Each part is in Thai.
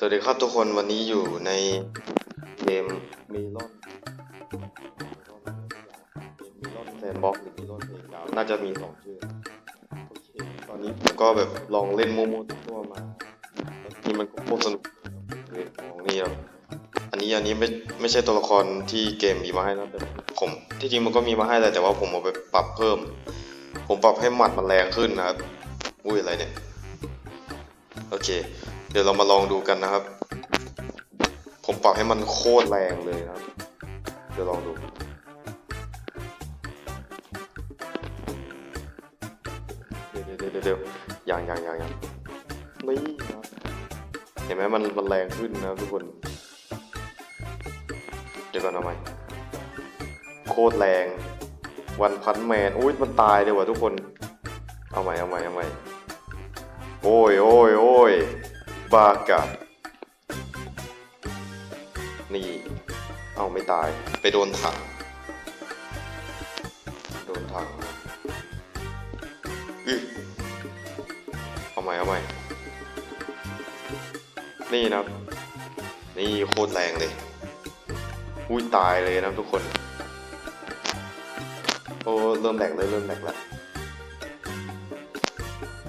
สวัสดีครับทุกคนวันนี้อยู่ในเกมมีลอนมีลอนแซนบ็อกหรือมีลอนเพลกราวน่าจะมีสองชื่อโอเคตอนนี้ผมก็แบบลองเล่นโมโมตัวมาแล้วทีมันก็โคตรสนุกเลยของนี่ครับอันนี้อันนี้ไม่ไม่ใช่ตัวละครที่เกมมีมาให้นะแต่ผมที่จริงมันก็มีมาให้แหละแต่ว่าผมเอาไปปรับเพิ่ม ผมปรับให้หมัดมันแรงขึ้นนะครับอุ้ยอะไรเนี่ยโอเค ดี๋ยวเรามาลองดูกันนะครับ ผมปรับให้มันโคตรแรงเลยนะครับ เดี๋ยวลองดูเดี๋ยวเดี๋ยวเดี๋ยวเดี๋ยวยังยังยังยังไม่ครับเห็นไหมมันมันแรงขึ้นนะทุกคน เดี๋ยวก่อนเอาใหม่โคตรแรงวันพันแมนอุ้ยมันตายเลยว่ะทุกคน เอาใหม่เอาใหม่เอาใหม่โอ้ยโอ้ยโอ้ย บากะนี่ เอาไม่ตาย ไปโดนถัง โดนถังอือเอาใหม่เอาใหม่ นี่นะ นี่โคตรแรงเลย อุ้ยตายเลยนะทุกคน โอ้ เริ่มแหลกเลยเริ่มแหลกแล้ว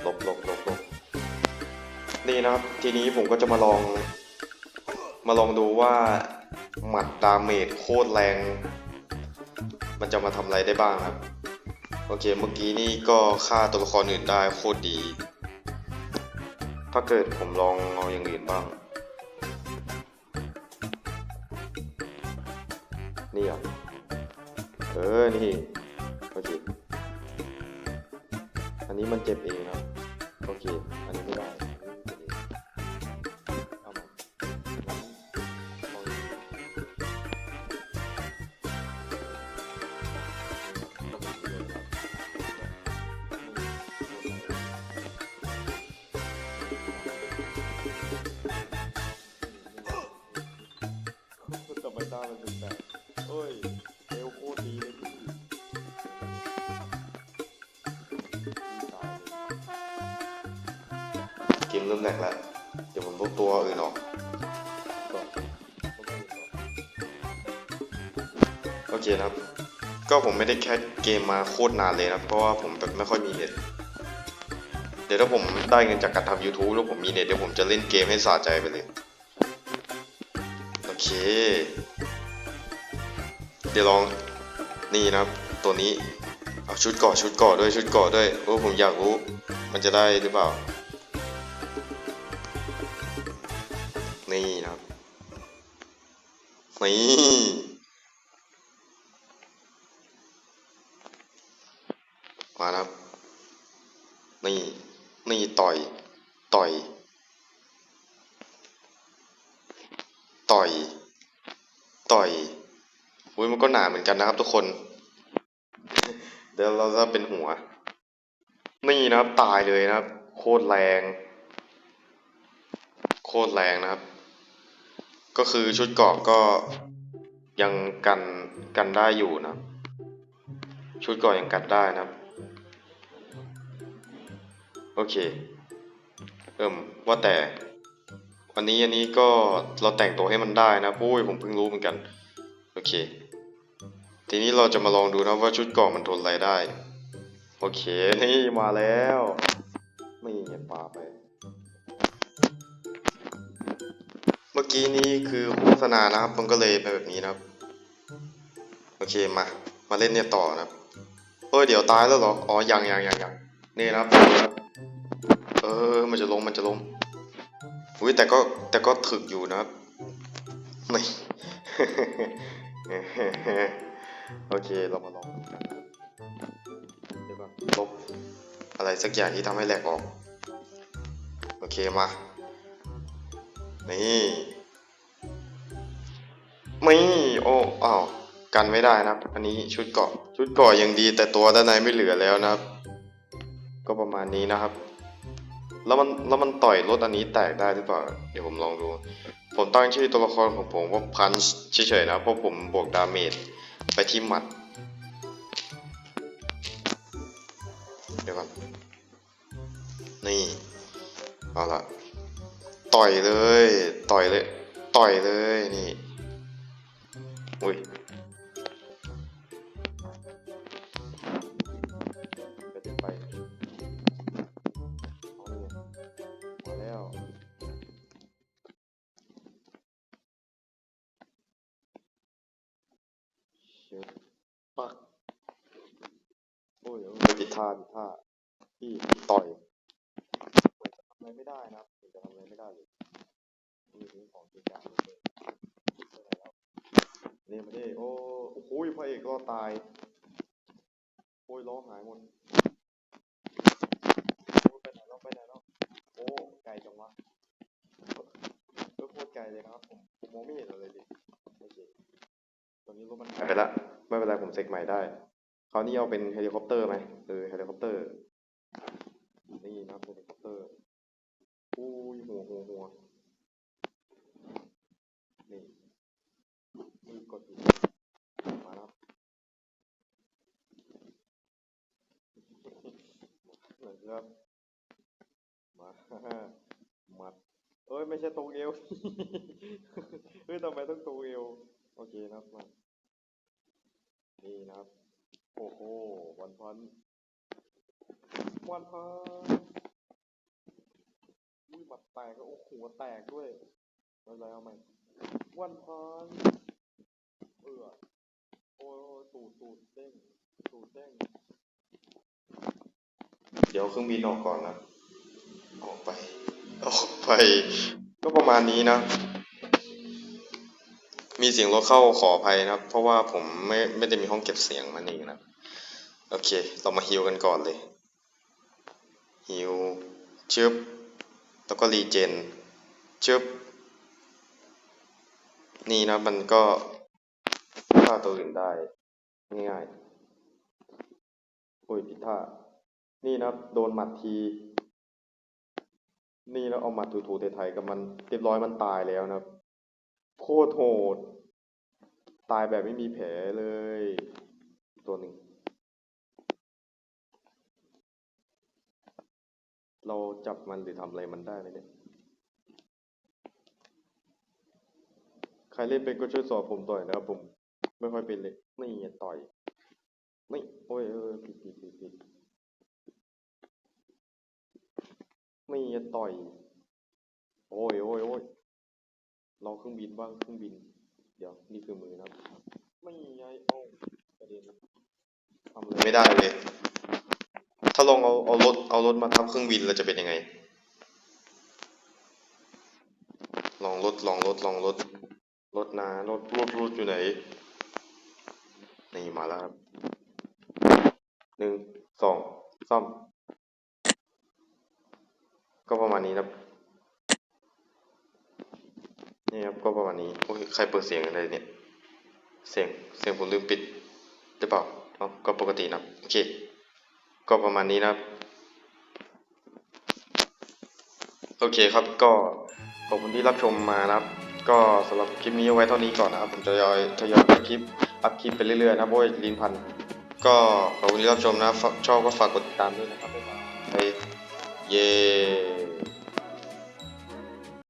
ลบหลบหลบหลบ นี่นะครับ ทีนี้ผมก็จะมาลอง มาลองดูว่า หมัดดาเมจโคตรแรง มันจะมาทำอะไรได้บ้างครับ โอเคเมื่อกี้นี่ก็ฆ่าตัวละครอื่นได้โคตรดี ถ้าเกิดผมลองเอาอย่างอื่นบ้าง นี่เหรอเออ นี่ โอเค อันนี้มันเจ็บเองครับโอเค อันนี้ไม่ได้ เกมเริ่มแรกแล้ว เดี๋ยวผมต้องตัวอื่นออก โอเคนะครับ ก็ผมไม่ได้แคสเกมมาโคตรนานเลยนะ เพราะว่าผมแบบไม่ค่อยมีเน็ต เดี๋ยวถ้าผมได้เงินจากการทำ YouTube แล้วผมมีเน็ตเดี๋ยวผมจะเล่นเกมให้สะใจไปเลย โอเค เดี๋ยวลองนี่นะครับตัวนี้เอาชุดเกาะชุดเกาะด้วยชุดเกาะด้วยโอ้ผมอยากรู้ มันจะได้หรือเปล่า นี่นะครับนี่มานะครับ นี่ นี่ต่อย ต่อย ต่อย ต่อยอุ้ยมันก็หนาเหมือนกันนะครับทุกคน เดี๋ยวเราจะเป็นหัว นี่นะครับ ตายเลยนะครับ โคตรแรง โคตรแรงนะครับ ก็คือชุดเกาะก็ยังกันกันได้อยู่นะ ชุดเกาะยังกันได้นะ โอเค เอิ่มว่าแต่วันนี้อันนี้ก็เราแต่งตัวให้มันได้นะปุ้ยผมเพิ่งรู้เหมือนกัน โอเค ทีนี้เราจะมาลองดูนะว่าชุดเกาะมันทนอะไรได้ โอเค นี่มาแล้ว ไม่เงียบปาไป อกี้นี้คือโฆษณานะครับ มันก็เลยเป็นแบบนี้นะครับ โอเคมา มาเล่นเนี่ยต่อนะครับเอ้ยเดี๋ยวตายแล้วเหรอ อ๋อ ยังยังยังยังนี่นะครับดูนะครับ เออ มันจะลง มันจะลงอุ้ยแต่ก็ แต่ก็ถึกอยู่นะครับ ไม่ โอเค เรามาลองดูกันเดี๋ยวก่อนลบอะไรสักอย่างที่ทำให้แหลกออก โอเค มา นี่ ไม่โอ้อ้าวกันไม่ได้นะครับ อันนี้ชุดเกาะชุดเกาะยังดี แต่ตัวด้านในไม่เหลือแล้วนะครับ ก็ประมาณนี้นะครับ แล้วมันแล้วมันต่อยรถอันนี้แตกได้หรือเปล่า เดี๋ยวผมลองดู ผมตั้งชื่อตัวละครของผมว่าพันเฉยๆนะเพราะผมบวกดาเมจไปที่หมัด เดี๋ยวก่อนนี่เอาละต่อยเลย ต่อยเลย ต่อยเลยนี่ อุ้ยกระเด็นไปเอานี่ยมาแล้วเชิบปัก โอ้ยโอ้ยผิดท่าผิดท่าพี่ต่อยทำอะไรไม่ได้นะจะทำอะไรไม่ได้เลยนี่นี่ของจริงจังเลย นี่มาดิโอ้โอ้โหพระเอกก็ตาย โอ้ยร้องหายหมดโอ้ไปไหนแล้วไปไหนแล้วโอ้ไกลจังวะเออโคตรไกลเลยครับผมผมมองไม่เห็นอะไรเลยโอเคตอนนี้รถมันหายไปละไม่เป็นไรผมเซ็กใหม่ได้คราวนี้เอาเป็นเฮลิคอปเตอร์ไหมเออเฮลิคอปเตอร์นี่นะเฮลิคอปเตอร์อุ้ยหัวหัวหัวนี่กดอยู่มาแล้วเหมือนครับมา มัดเอ้ย ไม่ใช่ตรงเอวเฮ้ยทำไมต้องตรงเอวโอเคนะครับมานี่นะครับ โอ้โหวันพันวันพันอุ้ยหมัดแตกแล้วโอ้โหแตกด้วยไม่ไรเอาใหม่วันพันเออโอ้โอ้ตูดตูดเด้งตูดเด้งเดี๋ยวเครื่องบินออกก่อนนะออกไป ออกไปก็ประมาณนี้นะ มีเสียงรถเข้าขออภัยนะครับ เพราะว่าผมไม่ไม่ได้มีห้องเก็บเสียงมันเองนะ โอเค เรามาฮิวกันก่อนเลยฮิวชึบแล้วก็รีเจนชึบนี่นะมันก็ฆ่าตัวอื่นได้ ง่ายๆโอ้ยผิท่า นี่นะโดนหมัดที นี่แล้วเอามัดถูๆไทยๆกับมันเรียบร้อยมันตายแล้วนะครับ โคตรโหด ตายแบบไม่มีแผลเลย ตัวหนึ่ง เราจับมันหรือทำอะไรมันได้ไหมเนี่ย ใครเล่นเป็นก็ช่วยสอนผมต่อยนะครับผม ไม่ค่อยเป็นเลย นี่ต่อย ไม่ โอ้ยเออผิดผิดผิดผิด ไม่อย่าต่อย โอ้ยโอ้ยโอ้ยลองเครื่องบินบ้างเครื่องบิน เดี๋ยวนี่คือมือนะครับ ไม่ไงเอาประเด็นทำอะไรไม่ได้เลย ถ้าลองเอาเอารถเอารถมาทับเครื่องบินแล้วจะเป็นยังไง ลองรถลองรถลองรถรถนารถรถรถอยู่ไหน นี่มาแล้วครับหนึ่งสองสาม ก็ประมาณนี้ครับ นี่ครับก็ประมาณนี้โอ้ยใครเปิดเสียงอะไรเนี่ย เสียงเสียงผมลืมปิดหรือเปล่าอ๋อก็ปกตินะโอเค ก็ประมาณนี้นะครับโอเคครับก็ขอบคุณที่รับชมมานะครับ ก็สำหรับคลิปนี้เอาไว้เท่านี้ก่อนนะครับ ผมจะยอยทยอยอัพคลิปอัพคลิปไปเรื่อยๆนะครับเพราะว่าลิ้นพันก็ขอบคุณที่รับชมนะชอบก็ฝากกดติดตามด้วยนะครับบ๊ายบายเย้